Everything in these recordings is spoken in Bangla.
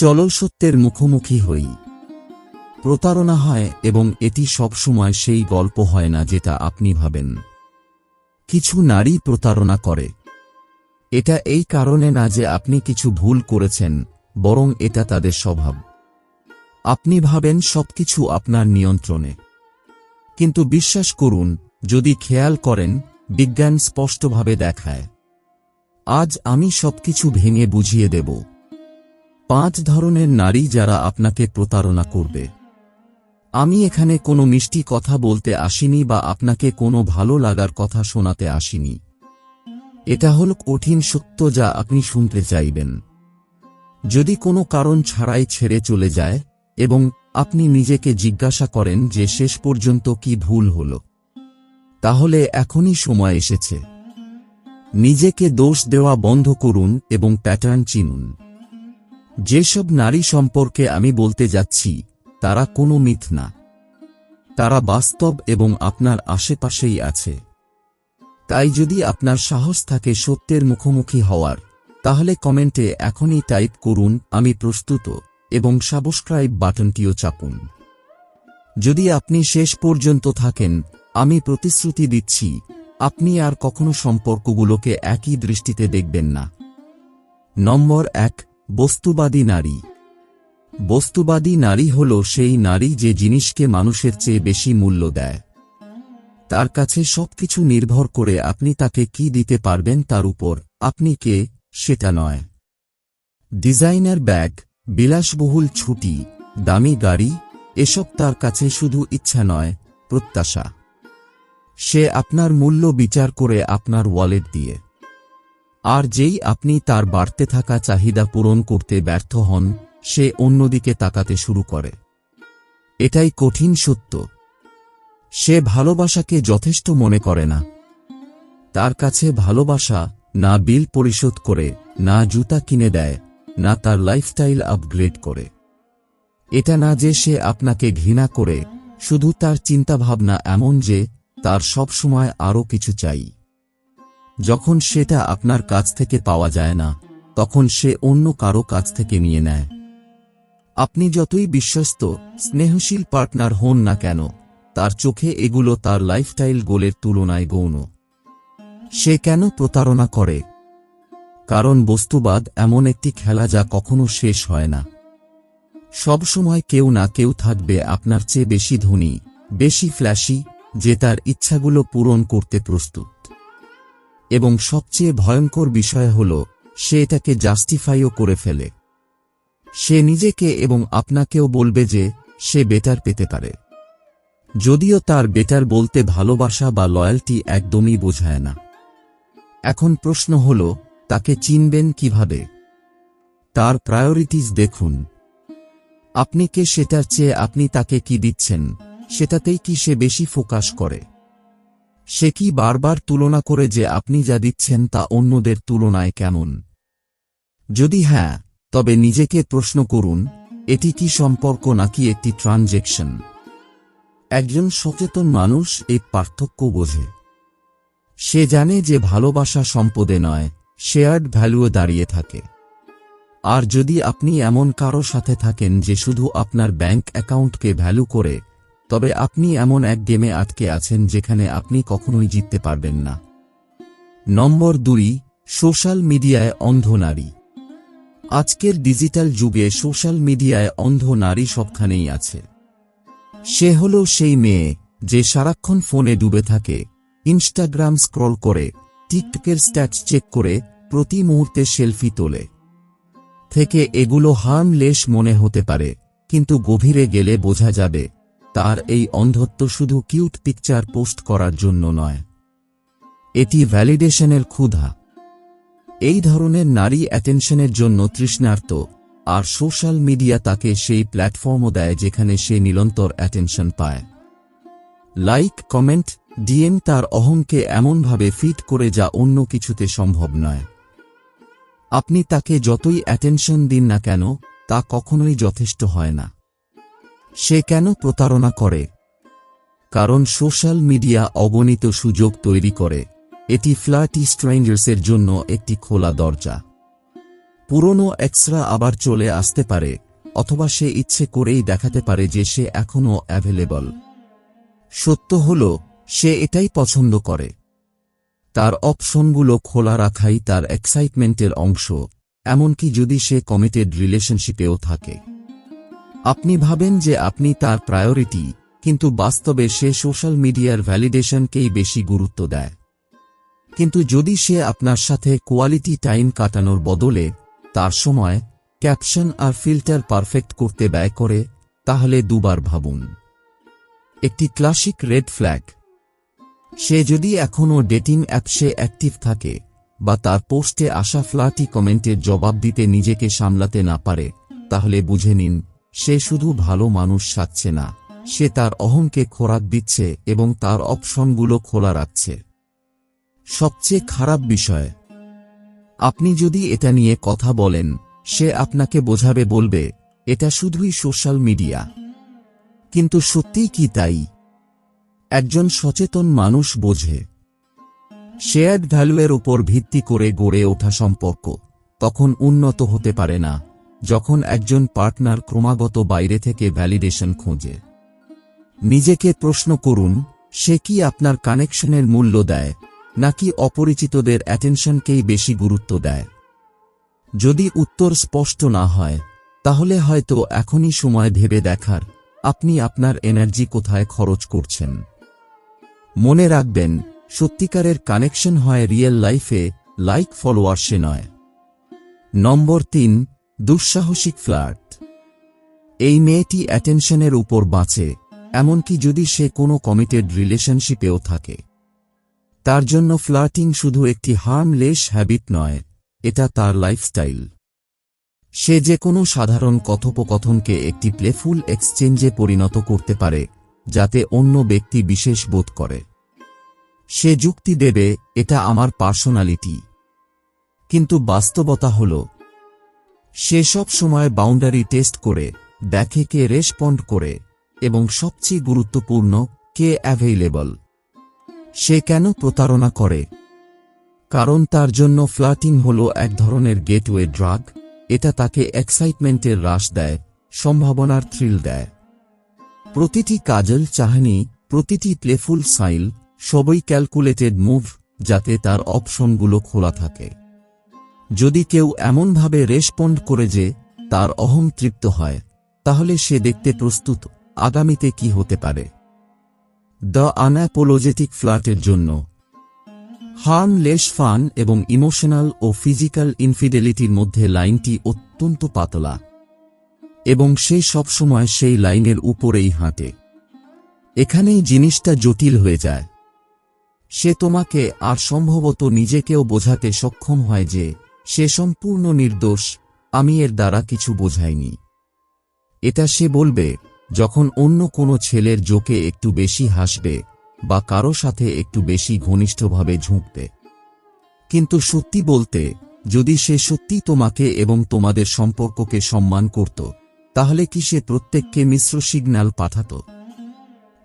চলো সত্যের মুখোমুখি হই। প্রতারণা হয় এবং এটি সবসময় সেই গল্প হয় না যেটা আপনি ভাবেন। কিছু নারী প্রতারণা করে। এটা এই কারণে না যে আপনি কিছু ভুল করেছেন, বরং এটা তাদের স্বভাব। আপনি ভাবেন সবকিছু আপনার নিয়ন্ত্রণে। কিন্তু বিশ্বাস করুন, যদি খেয়াল করেন, বিজ্ঞান স্পষ্টভাবে দেখায়। আজ আমি সবকিছু ভেঙে বুঝিয়ে দেব। পাঁচ ধরনের নারী যারা আপনাকে প্রতারণা করবে। আমি এখানে কোনো মিষ্টি কথা বলতে আসিনি বা আপনাকে কোনো ভালো লাগার কথা শোনাতে আসিনি। এটা হল কঠিন সত্য যা আপনি শুনতে চাইবেন। যদি কোনো কারণ ছাড়াই ছেড়ে চলে যায় এবং আপনি নিজেকে জিজ্ঞাসা করেন যে শেষ পর্যন্ত কি ভুল হল, তাহলে এখনই সময় এসেছে। নিজেকে দোষ দেওয়া বন্ধ করুন এবং প্যাটার্ন চিনুন। যেসব নারী সম্পর্কে আমি বলতে যাচ্ছি, তারা কোনো মিথ না। তারা বাস্তব এবং আপনার আশেপাশেই আছে। তাই যদি আপনার সাহস থাকে সত্যের মুখোমুখি হওয়ার, তাহলে কমেন্টে এখনই টাইপ করুন, আমি প্রস্তুত, এবং সাবস্ক্রাইব বাটনটিও চাপুন। যদি আপনি শেষ পর্যন্ত থাকেন, আমি প্রতিশ্রুতি দিচ্ছি, আপনি আর কখনো সম্পর্কগুলোকে একই দৃষ্টিতে দেখবেন না। নম্বর এক বস্তুবাদী নারী। বস্তুবাদী নারী হল সেই নারী যে জিনিসকে মানুষের চেয়ে বেশি মূল্য দেয়। তার কাছে সবকিছু নির্ভর করে আপনি তাকে কি দিতে পারবেন তার উপর, আপনি কে, সেটা নয়। ডিজাইনার ব্যাগ, বিলাসবহুল ছুটি, দামি গাড়ি, এসব তার কাছে শুধু ইচ্ছা নয়, প্রত্যাশা। সে আপনার মূল্য বিচার করে আপনার ওয়ালেট দিয়ে। আর যেই আপনি তার বাড়তে থাকা চাহিদা পূরণ করতে ব্যর্থ হন, সে অন্যদিকে তাকাতে শুরু করে। এটাই কঠিন সত্য। সে ভালোবাসাকে যথেষ্ট মনে করে না। তার কাছে ভালোবাসা না বিল পরিশোধ করে, না জুতা কিনে দেয়, না তার লাইফস্টাইল আপগ্রেড করে। এটা না যে সে আপনাকে ঘৃণা করে, শুধু তার চিন্তাভাবনা এমন যে তার সব সময় আরও কিছু চাই। যখন সেটা আপনার কাছ থেকে পাওয়া যায় না, তখন সে অন্য কারও কাছ থেকে নিয়ে নেয়। আপনি যতই বিশ্বস্ত, স্নেহশীল পার্টনার হন না কেন, তার চোখে এগুলো তার লাইফস্টাইল গোলের তুলনায় গৌণ। সে কেন প্রতারণা করে? কারণ বস্তুবাদ এমন একটি খেলা যা কখনো শেষ হয় না। সব সময় কেউ না কেউ থাকবে আপনার চেয়ে বেশি ধনী, বেশি ফ্ল্যাশি যে তার ইচ্ছাগুলো পূরণ করতে প্রস্তুত। এবং সবচেয়ে ভয়ঙ্কর বিষয় হল, সে এটাকে জাস্টিফাইও করে ফেলে। সে নিজেকে এবং আপনাকেও বলবে যে, সে বেটার পেতে পারে। যদিও তার বেটার বলতে ভালোবাসা বা লয়্যালটি একদমই বোঝায় না। এখন প্রশ্ন হল, তাকে চিনবেন কীভাবে? তার প্রায়োরিটিস দেখুন। আপনি কে সেটার চেয়ে আপনি তাকে কি দিচ্ছেন, সেটাতেই কি সে বেশি ফোকাস করে? সে কি বারবার তুলনা করে যে আপনি যা দিচ্ছেন তা অন্যদের তুলনায় কেমন? যদি হ্যাঁ তবে নিজেকে প্রশ্ন করুন, এটি কি সম্পর্ক নাকি একটি ট্রানজেকশন? একজন সচেতন মানুষ এই পার্থক্য বোঝে। সে জানে যে ভালোবাসা সম্পদে নয় শেয়ার্ড ভ্যালুয়ে দাঁড়িয়ে থাকে। আর যদি আপনি এমন কারও সাথে থাকেন যে শুধু আপনার ব্যাংক অ্যাকাউন্টকে ভ্যালু করে তবে আপনি এমন এক গেমে আটকে আছেন যেখানে আপনি কখনোই জিততে পারবেন না। নম্বর দুই, সোশ্যাল মিডিয়ায় অন্ধ নারী। আজকের ডিজিটাল যুগে সোশ্যাল মিডিয়ায় অন্ধ নারী সবখানেই আছে। সে হল সেই মেয়ে যে সারাক্ষণ ফোনে ডুবে থাকে, ইনস্টাগ্রাম স্ক্রল করে, টিকটকের স্ট্যাচ চেক করে, প্রতি মুহূর্তে সেলফি তোলে। থেকে এগুলো হার্মলেস মনে হতে পারে, কিন্তু গভীরে গেলে বোঝা যাবে তার এই অন্ধত্ব শুধু কিউট পিকচার পোস্ট করার জন্য নয়। এটি ভ্যালিডেশনের ক্ষুধা। এই ধরনের নারী অ্যাটেনশনের জন্য তৃষ্ণার্ত, আর সোশ্যাল মিডিয়া তাকে সেই প্ল্যাটফর্মও দেয় যেখানে সে নিরন্তর অ্যাটেনশন পায়। লাইক কমেন্ট ডিএম তার অহংকে এমনভাবে ফিট করে যা অন্য কিছুতে সম্ভব নয়। আপনি তাকে যতই অ্যাটেনশন দিন না কেন, তা কখনোই যথেষ্ট হয় না। সে কেন প্রতারণা করে? কারণ সোশ্যাল মিডিয়া অগণিত সুযোগ তৈরি করে। এটি ফ্ল্যাটি স্ট্রেঞ্জার্সের জন্য একটি খোলা দরজা। পুরনো এক্সরা আবার চলে আসতে পারে, অথবা সে ইচ্ছে করেই দেখাতে পারে যে সে এখনও অ্যাভেলেবল। সত্য হল, সে এটাই পছন্দ করে। তার অপশনগুলো খোলা রাখাই তার এক্সাইটমেন্টের অংশ, এমনকি যদি সে কমিটেড রিলেশনশিপেও থাকে। আপনি ভাবেন যে আপনি তার প্রায়োরিটি কিন্তু বাস্তবে সে সোশ্যাল মিডিয়ার ভ্যালিডেশনকেই বেশি গুরুত্ব দেয়। কিন্তু যদি সে আপনার সাথে কোয়ালিটি টাইম কাটানোর বদলে, তার সময় ক্যাপশন আর ফিল্টার পারফেক্ট করতে ব্যয় করে, তাহলে দুবার ভাবুন। একটি ক্লাসিক রেড ফ্ল্যাগ সে যদি এখনও ডেটিং অ্যাপসে অ্যাক্টিভ থাকে, বা তার পোস্টে আসা ফ্লাটি কমেন্টের জবাব দিতে নিজেকে সামলাতে না পারে, তাহলে বুঝে নিন সে শুধু ভালো মানুষ সাজছে না, সে তার অহংকে খোরাক দিচ্ছে এবং তার অপশনগুলো খোলা রাখছে। সবচেয়ে খারাপ বিষয়, আপনি যদি এটা নিয়ে কথা বলেন, সে আপনাকে বোঝাবে, বলবে, এটা শুধুই সোশ্যাল মিডিয়া। কিন্তু সত্যিই কি তাই? একজন সচেতন মানুষ বোঝে। শেয়ার্ড ভ্যালুয়ের উপর ভিত্তি করে গড়ে ওঠা সম্পর্ক তখন উন্নত হতে পারে না। যখন একজন পার্টনার ক্রমাগত বাইরে থেকে ভ্যালিডেশন খোঁজে। নিজেকে প্রশ্ন করুন, সে কি আপনার কানেকশনের মূল্য দেয়, নাকি অপরিচিতদের অ্যাটেনশনকেই বেশি গুরুত্ব দেয়? যদি উত্তর স্পষ্ট না হয়, তাহলে হয়তো এখনই সময় ভেবে দেখার, আপনি আপনার এনার্জি কোথায় খরচ করছেন। মনে রাখবেন, সত্যিকারের কানেকশন হয় রিয়েল লাইফে লাইক ফলোয়ার্সে নয়। নম্বর তিন দুঃসাহসিক ফ্ল্যাট এই মেয়েটি অ্যাটেনশনের উপর বাঁচে, এমনকি যদি সে কোনো কমিটেড রিলেশনশিপেও থাকে। তার জন্য ফ্লার্টিং শুধু একটি হার্মলেস হ্যাবিট নয়, এটা তার লাইফস্টাইল। সে যে কোনো সাধারণ কথোপকথনকে একটি প্লেফুল এক্সচেঞ্জে পরিণত করতে পারে, যাতে অন্য ব্যক্তি বিশেষ বোধ করে। সে যুক্তি দেবে, এটা আমার পার্সোনালিটি। কিন্তু বাস্তবতা হল সে সব সময় বাউন্ডারি টেস্ট করে, দেখে কে রেসপন্ড করে, এবং সবচেয়ে গুরুত্বপূর্ণ, কে অ্যাভেইলেবল সে কেন প্রতারণা করে? কারণ তার জন্য ফ্লাটিং হল এক ধরনের গেটওয়ে ড্রাগ এটা তাকে এক্সাইটমেন্টের হ্রাস দেয়, সম্ভাবনার থ্রিল দেয়। প্রতিটি কাজল চাহনি, প্রতিটি প্লেফুল সাইল সবই ক্যালকুলেটেড মুভ যাতে তার অপশনগুলো খোলা থাকে। যদি কেউ এমনভাবে রেসপন্ড করে যে, তার অহং তৃপ্ত হয়, তাহলে সে দেখতে প্রস্তুত, আগামীতে কি হতে পারে? দ্য আনঅ্যাপোলোজেটিক ফ্ল্যাটের জন্য। হার্মলেস ফান এবং ইমোশনাল ও ফিজিক্যাল ইনফিডেলিটির মধ্যে লাইনটি অত্যন্ত পাতলা। এবং সে সবসময় সেই লাইনের উপরেই হাঁটে। এখানেই জিনিসটা জটিল হয়ে যায়। সে তোমাকে আর সম্ভবত নিজেকেও বোঝাতে সক্ষম হয় যে সে সম্পূর্ণ নির্দোষ, আমি এর দ্বারা কিছু বোঝাইনি। এটা সে বলবে, যখন অন্য কোনো ছেলের জোকে একটু বেশি হাসবে, বা কারও সাথে একটু বেশি ঘনিষ্ঠভাবে ঝুঁকবে। কিন্তু সত্যি বলতে, যদি সে সত্যি তোমাকে এবং তোমাদের সম্পর্ককে সম্মান করত, তাহলে কি সে প্রত্যেককে মিশ্র সিগন্যাল পাঠাত?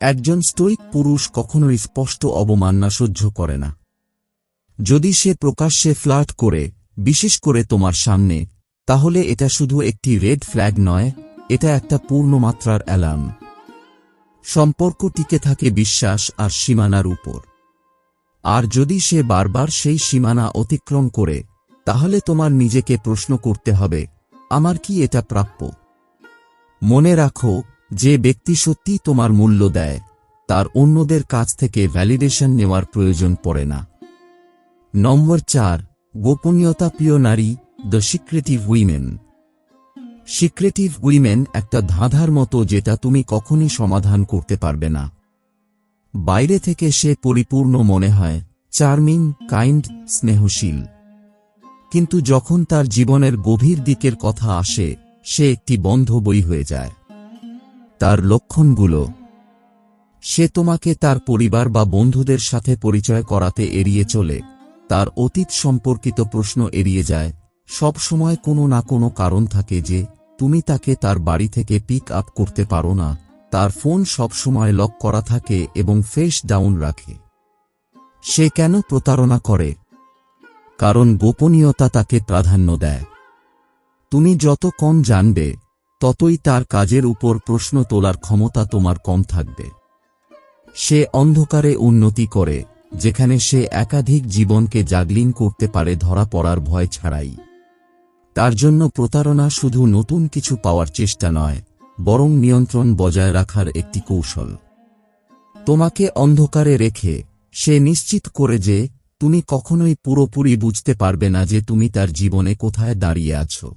একজন স্টোইক পুরুষ কখনোই স্পষ্ট অবমাননা সহ্য করে না। যদি সে প্রকাশ্যে ফ্লার্ট করে বিশেষ করে তোমার সামনে, তাহলে এটা শুধু একটি রেড ফ্ল্যাগ নয়, এটা একটা পূর্ণমাত্রার অ্যালার্ম। সম্পর্ক টিকে থাকে বিশ্বাস আর সীমানার উপর। আর যদি সে বারবার সেই সীমানা অতিক্রম করে, তাহলে তোমার নিজেকে প্রশ্ন করতে হবে, আমার কি এটা প্রাপ্য? মনে রাখো, যে ব্যক্তি সত্যি তোমার মূল্য দেয়, তার অন্যদের কাছ থেকে ভ্যালিডেশন নেওয়ার প্রয়োজন পড়ে না। নম্বর চার গোপনীয়তা প্রিয় নারী the secretive women secretive women একটা ধাঁধার মতো যেটা তুমি কখনই সমাধান করতে পারবে না। বাইরে থেকে সে পরিপূর্ণ মনে হয় চার্মিং কাইন্ড স্নেহশীল। কিন্তু যখন তার জীবনের গভীর দিকের কথা আসে, সে একটি বন্ধ বই হয়ে যায়। তার লক্ষণগুলো। সে তোমাকে তার পরিবার বা বন্ধুদের সাথে পরিচয় করাতে এড়িয়ে চলে। তার অতীত সম্পর্কিত প্রশ্ন এড়িয়ে যায়। সব সময় কোনো না কোনো কারণ থাকে যে, তুমি তাকে তার বাড়ি থেকে পিক আপ করতে পারো না। তার ফোন সব সময় লক করা থাকে এবং ফেস ডাউন রাখে। সে কেন প্রতারণা করে? কারণ গোপনীয়তা তাকে প্রাধান্য দেয়। তুমি যত কম জানবে, ততই তার কাজের উপর প্রশ্ন তোলার ক্ষমতা তোমার কম থাকবে। সে অন্ধকারে উন্নতি করে। যেখানে সে একাধিক জীবনকে জাগলিন করতে পারে ধরা পড়ার ভয় ছাড়াই। তার জন্য প্রতারণা শুধু নতুন কিছু পাওয়ার চেষ্টা নয়, বরং নিয়ন্ত্রণ বজায় রাখার একটি কৌশল। তোমাকে অন্ধকারে রেখে সে নিশ্চিত করে যে তুমি কখনোই পুরোপুরি বুঝতে পারবে না যে তুমি তার জীবনে কোথায় দাঁড়িয়ে আছো।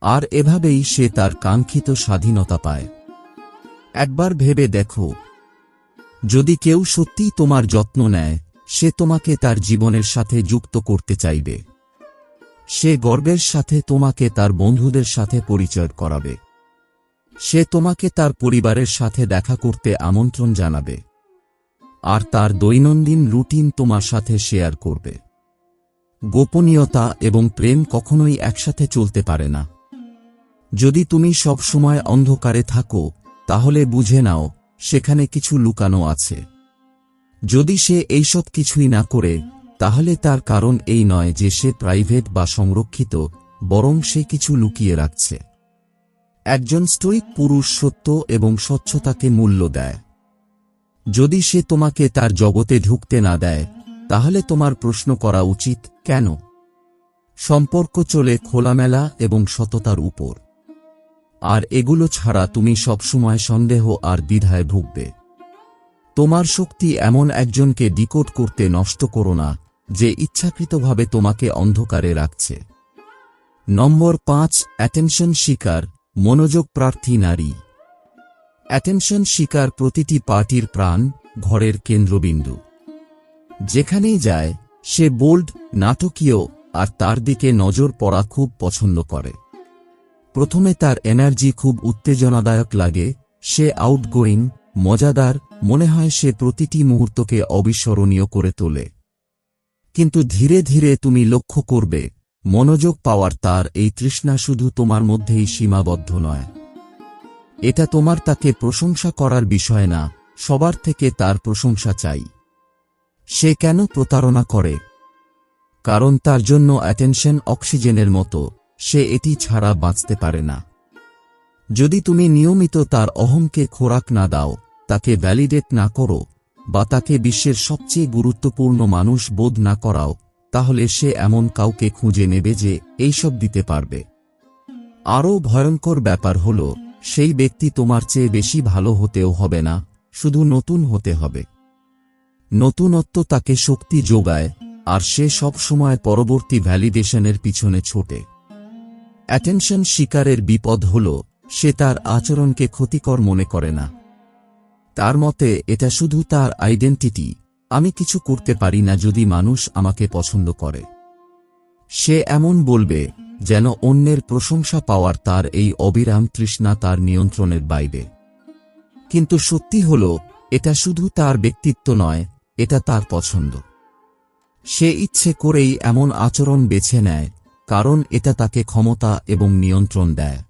আর এভাবেই সে তার কাঙ্ক্ষিত স্বাধীনতা পায়। একবার ভেবে দেখো যদি কেউ সত্যিই তোমার যত্ন নেয়, সে তোমাকে তার জীবনের সাথে যুক্ত করতে চাইবে। সে গর্বের সাথে তোমাকে তার বন্ধুদের সাথে পরিচয় করাবে। সে তোমাকে তার পরিবারের সাথে দেখা করতে আমন্ত্রণ জানাবে। আর তার দৈনন্দিন রুটিন তোমার সাথে শেয়ার করবে। গোপনীয়তা এবং প্রেম কখনোই একসাথে চলতে পারে না। যদি তুমি সব সময় অন্ধকারে থাকো, তাহলে বুঝে নাও সেখানে কিছু লুকানো আছে। যদি সে এইসব কিছুই না করে, তাহলে তার কারণ এই নয় যে সে প্রাইভেট বা সংরক্ষিত, বরং সে কিছু লুকিয়ে রাখছে। একজন স্টোইক পুরুষ সত্য এবং স্বচ্ছতাকে মূল্য দেয়। যদি সে তোমাকে তার জগতে ঢুকতে না দেয়, তাহলে তোমার প্রশ্ন করা উচিত, কেন? সম্পর্ক চলে খোলামেলা এবং সততার উপর। আর এগুলো ছাড়া তুমি সবসময় সন্দেহ আর দ্বিধায় ভুগবে। তোমার শক্তি এমন একজনকে ডিকোড করতে নষ্ট করো না, যে ইচ্ছাকৃতভাবে তোমাকে অন্ধকারে রাখছে। নম্বর পাঁচ, অ্যাটেনশন শিকার, মনোযোগ প্রার্থী নারী। অ্যাটেনশন শিকার প্রতিটি পার্টির প্রাণ, ঘরের কেন্দ্রবিন্দু। যেখানেই যায়, সে বোল্ড, নাটকীয়, আর তার দিকে নজর পড়া খুব পছন্দ করে। প্রথমে তার এনার্জি খুব উত্তেজনাদায়ক লাগে, সে আউটগোয়িং মজাদার, মনে হয় সে প্রতিটি মুহূর্তকে অবিস্মরণীয় করে তোলে। কিন্তু ধীরে ধীরে তুমি লক্ষ্য করবে, মনোযোগ পাওয়ার তার এই তৃষ্ণা শুধু তোমার মধ্যেই সীমাবদ্ধ নয়। এটা তোমার তাকে প্রশংসা করার বিষয় না, সবার থেকে তার প্রশংসা চাই। সে কেন প্রতারণা করে? কারণ তার জন্য অ্যাটেনশন অক্সিজেনের মতো। সে এটি ছাড়া বাঁচতে পারে না। যদি তুমি নিয়মিত তার অহংকে খোরাক না দাও, তাকে ভ্যালিডেট না করো, বা তাকে বিশ্বের সবচেয়ে গুরুত্বপূর্ণ মানুষ বোধ না করাও, তাহলে সে এমন কাউকে খুঁজে নেবে যে এইসব দিতে পারবে। আরও ভয়ঙ্কর ব্যাপার হল, সেই ব্যক্তি তোমার চেয়ে বেশি ভালো হতেও হবে না, শুধু নতুন হতে হবে। নতুনত্ব তাকে শক্তি যোগায়, আর সে সব সময় পরবর্তী ভ্যালিডেশনের পিছনে ছোটে। অ্যাটেনশন শিকারের বিপদ হল, সে তার আচরণকে ক্ষতিকর মনে করে না। তার মতে, এটা শুধু তার আইডেন্টিটি, আমি কিছু করতে পারি না যদি মানুষ আমাকে পছন্দ করে। সে এমন বলবে, যেন অন্যের প্রশংসা পাওয়ার তার এই অবিরাম তৃষ্ণা তার নিয়ন্ত্রণের বাইরে। কিন্তু সত্যি হল, এটা শুধু তার ব্যক্তিত্ব নয়, এটা তার পছন্দ। সে ইচ্ছে করেই এমন আচরণ বেছে নেয় কারণ এটা তাকে ক্ষমতা এবং নিয়ন্ত্রণ দেয়।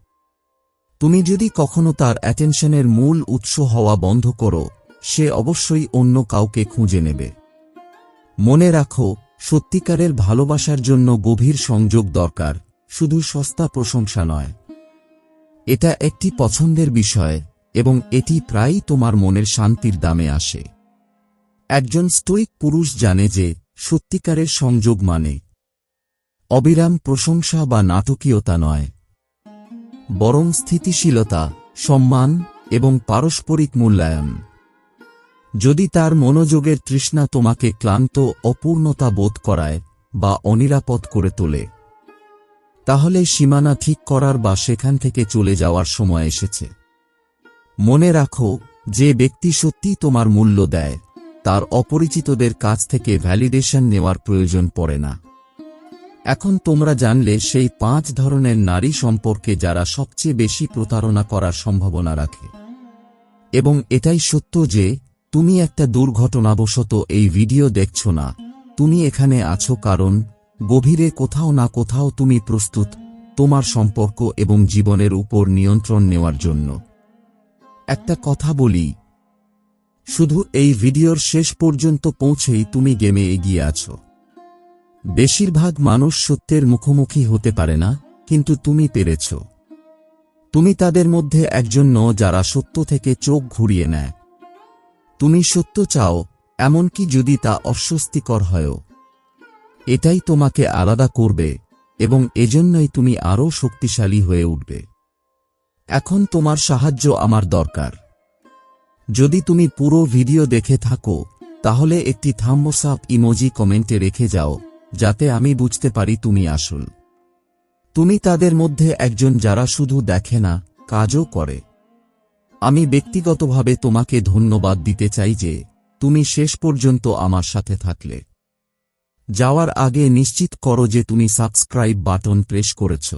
তুমি যদি কখনো তার অ্যাটেনশনের মূল উৎস হওয়া বন্ধ করো, সে অবশ্যই অন্য কাউকে খুঁজে নেবে। মনে রাখো, সত্যিকারের ভালোবাসার জন্য গভীর সংযোগ দরকার, শুধু সস্তা প্রশংসা নয়। এটা একটি পছন্দের বিষয়, এবং এটি প্রায়ই তোমার মনের শান্তির দামে আসে। একজন স্টোইক পুরুষ জানে যে, সত্যিকারের সংযোগ মানে অবিরাম প্রশংসা বা নাটকীয়তা নয়। বরং স্থিতিশীলতা, সম্মান এবং পারস্পরিক মূল্যায়ন। যদি তার মনোযোগের তৃষ্ণা তোমাকে ক্লান্ত, অপূর্ণতা বোধ করায় বা অনিরাপদ করে তোলে, তাহলে সীমানা ঠিক করার বা সেখান থেকে চলে যাওয়ার সময় এসেছে। মনে রাখো, যে ব্যক্তি সত্যি তোমার মূল্য দেয়, তার অপরিচিতদের কাছ থেকে ভ্যালিডেশন নেওয়ার প্রয়োজন পড়ে না। এখন তোমরা জানলে সেই পাঁচ ধরনের নারী সম্পর্কে যারা সবচেয়ে বেশি প্রতারণা করার সম্ভাবনা রাখে। এবং এটাই সত্য যে, তুমি একটা দুর্ঘটনাবশত এই ভিডিও দেখছ না। তুমি এখানে আছো কারণ, গভীরে কোথাও না কোথাও তুমি প্রস্তুত তোমার সম্পর্ক এবং জীবনের উপর নিয়ন্ত্রণ নেওয়ার জন্য। একটা কথা বলি, শুধু এই ভিডিওর শেষ পর্যন্ত পৌঁছেই তুমি গেমে এগিয়ে আছো। বেশিরভাগ মানুষ সত্যের মুখোমুখি হতে পারে না, কিন্তু তুমি পেরেছ। তুমি তাদের মধ্যে একজন ন যারা সত্য থেকে চোখ ঘুরিয়ে নেয়। তুমি সত্য চাও, এমনকি যদি তা অস্বস্তিকর হয়ও। এটাই তোমাকে আলাদা করবে, এবং এজন্যই তুমি আরও শক্তিশালী হয়ে উঠবে। এখন তোমার সাহায্য আমার দরকার। যদি তুমি পুরো ভিডিও দেখে থাকো, তাহলে একটি থাম্বসাপ ইমোজি কমেন্টে রেখে যাও। যাতে আমি বুঝতে পারি তুমি আসল। তুমি তাদের মধ্যে একজন যারা শুধু দেখে না, কাজও করে। আমি ব্যক্তিগতভাবে তোমাকে ধন্যবাদ দিতে চাই যে, তুমি শেষ পর্যন্ত আমার সাথে থাকলে। যাওয়ার আগে নিশ্চিত করো যে তুমি সাবস্ক্রাইব বাটন প্রেস করেছ।